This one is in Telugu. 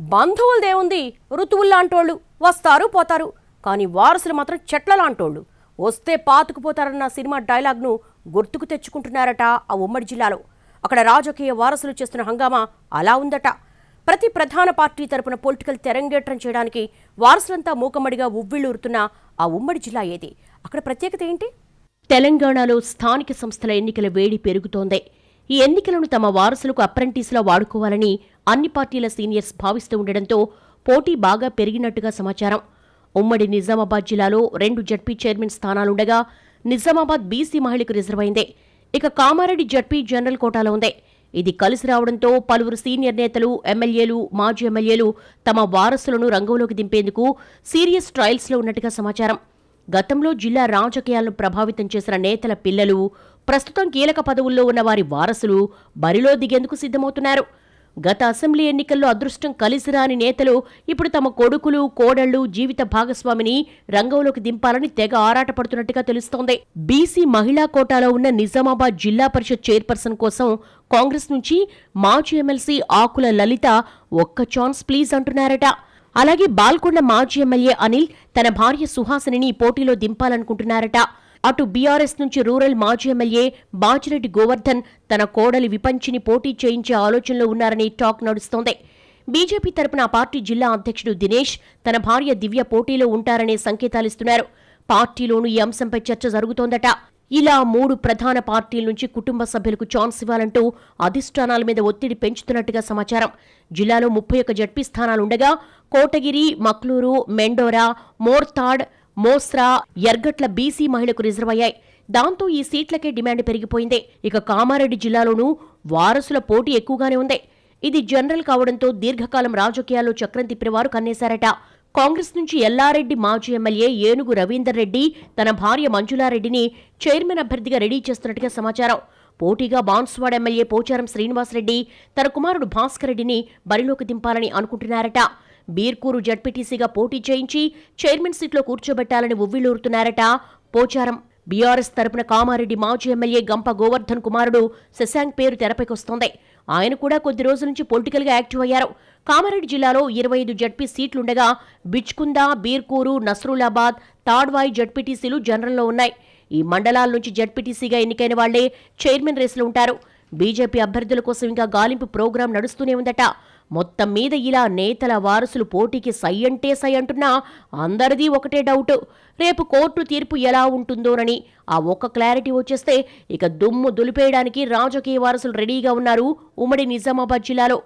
బంధువులదేముంది ఋతువుల్లాంటోళ్ళు వస్తారు పోతారు. కానీ వారసులు మాత్రం చెట్ల లాంటోళ్ళు. వస్తే పాతుకుపోతారన్న సినిమా డైలాగ్ను గుర్తుకు తెచ్చుకుంటున్నారట ఆ ఉమ్మడి జిల్లాలో. అక్కడ రాజకీయ వారసులు చేస్తున్న హంగామా అలా ఉందట. ప్రతి ప్రధాన పార్టీ తరపున పొలిటికల్ తెరంగేట్రం చేయడానికి వారసులంతా మూకమ్మడిగా ఉవ్విళ్ళూరుతున్న ఆ ఉమ్మడి జిల్లా ఏది? అక్కడ ప్రత్యేకత ఏంటి? తెలంగాణలో స్థానిక సంస్థల ఎన్నికల వేడి పెరుగుతోంది. ఈ ఎన్నికలను తమ వారసులకు అప్రెంటిస్లా వాడుకోవాలని అన్ని పార్టీల సీనియర్స్ భావిస్తూ ఉండడంతో పోటీ బాగా పెరిగినట్టుగా సమాచారం. ఉమ్మడి నిజామాబాద్ జిల్లాలో రెండు జడ్పీ చైర్మన్ స్థానాలుండగా నిజామాబాద్ బీసీ మహిళకు రిజర్వ్ అయింది. ఇక కామారెడ్డి జడ్పీ జనరల్ కోటాలో ఉంది. ఇది కలిసి రావడంతో పలువురు సీనియర్ నేతలు ఎమ్మెల్యేలు మాజీ ఎమ్మెల్యేలు తమ వారసులను రంగంలోకి దింపేందుకు సీరియస్ ట్రయల్స్లో ఉన్నట్టుగా సమాచారం. గతంలో జిల్లా రాజకీయాలను ప్రభావితం చేసిన నేతల పిల్లలు ప్రస్తుతం కీలక పదవుల్లో ఉన్న వారి వారసులు బరిలో దిగేందుకు సిద్ధమవుతున్నారు. గత అసెంబ్లీ ఎన్నికల్లో అదృష్టం కలిసిరాని నేతలు ఇప్పుడు తమ కొడుకులు కోడళ్ళు జీవిత భాగస్వామిని రంగంలోకి దింపాలని తెగ ఆరాటపడుతున్నట్టుగా తెలుస్తోంది. బీసీ మహిళా కోటాలో ఉన్న నిజామాబాద్ జిల్లా పరిషత్ చైర్పర్సన్ కోసం కాంగ్రెస్ నుంచి మాజీ ఎమ్మెల్సీ ఆకుల లలిత ఒక్క ఛాన్స్ ప్లీజ్ అంటున్నారట. అలాగే బాల్కొండ మాజీ ఎమ్మెల్యే అనిల్ తన భార్య సుహాసిని పోటీలో దింపాలనుకుంటున్నారట. అటు బీఆర్ఎస్ నుంచి రూరల్ మాజీ ఎమ్మెల్యే బాజిరెడ్డి గోవర్ధన్ తన కోడలి విపంచిని పోటీ చేయించే ఆలోచనలో ఉన్నారని టాక్ నడుస్తోంది. బీజేపీ తరపున ఆ పార్టీ జిల్లా అధ్యక్షుడు దినేష్ తన భార్య దివ్య పోటీలో ఉంటారనే సంకేతాలిస్తున్నారు పార్టీలోనూ ఈ అంశంపై చర్చ జరుగుతోందట. ఇలా మూడు ప్రధాన పార్టీల నుంచి కుటుంబ సభ్యులకు ఛాన్స్ ఇవ్వాలంటూ అధిష్టానాల మీద ఒత్తిడి పెంచుతున్నట్టుగా సమాచారం. జిల్లాలో ముప్పై ఒక్క జడ్పీ స్థానాలుండగా కోటగిరి మక్లూరు మెండోరా మోర్తాడ్ మోస్రా ఎర్గట్ల బీసీ మహిళకు రిజర్వ్ అయ్యాయి. దాంతో ఈ సీట్లకే డిమాండ్ పెరిగిపోయింది. ఇక కామారెడ్డి జిల్లాలోనూ వారసుల పోటీ ఎక్కువగానే ఉంది. ఇది జనరల్ కావడంతో దీర్ఘకాలం రాజకీయాల్లో చక్రం తిప్పినవారు కన్నేశారట. కాంగ్రెస్ నుంచి ఎల్లారెడ్డి మాజీ ఎమ్మెల్యే ఏనుగు రవీందర్ రెడ్డి తన భార్య మంజులారెడ్డిని చైర్మన్ అభ్యర్థిగా రెడీ చేస్తున్నట్టుగా సమాచారం. పోటీగా బాన్స్వాడ్ ఎమ్మెల్యే పోచారం శ్రీనివాసరెడ్డి తన కుమారుడు భాస్కర్ రెడ్డిని బరిలోకి దింపాలని అనుకుంటున్నారట. బీర్కూరు జడ్పీటీసీగా పోటీ చేయించి చైర్మన్ సీట్లో కూర్చోబెట్టాలని ఉవ్విళ్ళూరుతున్నారట పోచారం బీఆర్ఎస్ తరపున కామారెడ్డి మాజీ ఎమ్మెల్యే గంప గోవర్ధన్ కుమారుడు శశాంక్ పేరు తెరపైకొస్తోంది. ఆయన కూడా కొద్ది రోజుల నుంచి పొలిటికల్గా యాక్టివ్ అయ్యారు. కామారెడ్డి జిల్లాలో ఇరవై ఐదు జడ్పీ సీట్లుండగా బిచ్కుందా బీర్కూరు నస్రూలాబాద్ తాడ్వాయి జడ్పీటీసీలు జనరల్లో ఉన్నాయి. ఈ మండలాల నుంచి జడ్పీటీసీగా ఎన్నికైన వాళ్ళే చైర్మన్ రేసులో ఉంటారు. బీజేపీ అభ్యర్థుల కోసం ఇంకా గాలింపు ప్రోగ్రాం నడుస్తూనే ఉందట. మొత్తం మీద ఇలా నేతల వారసులు పోటీకి సై అంటే సై అంటున్నా అందరిది ఒకటే డౌట్ రేపు కోర్టు తీర్పు ఎలా ఉంటుందోనని ఆ ఒక్క క్లారిటీ వచ్చేస్తే ఇక దుమ్ము దులిపేయడానికి రాజకీయ వారసులు రెడీగా ఉన్నారు ఉమ్మడి నిజామాబాద్ జిల్లాలో.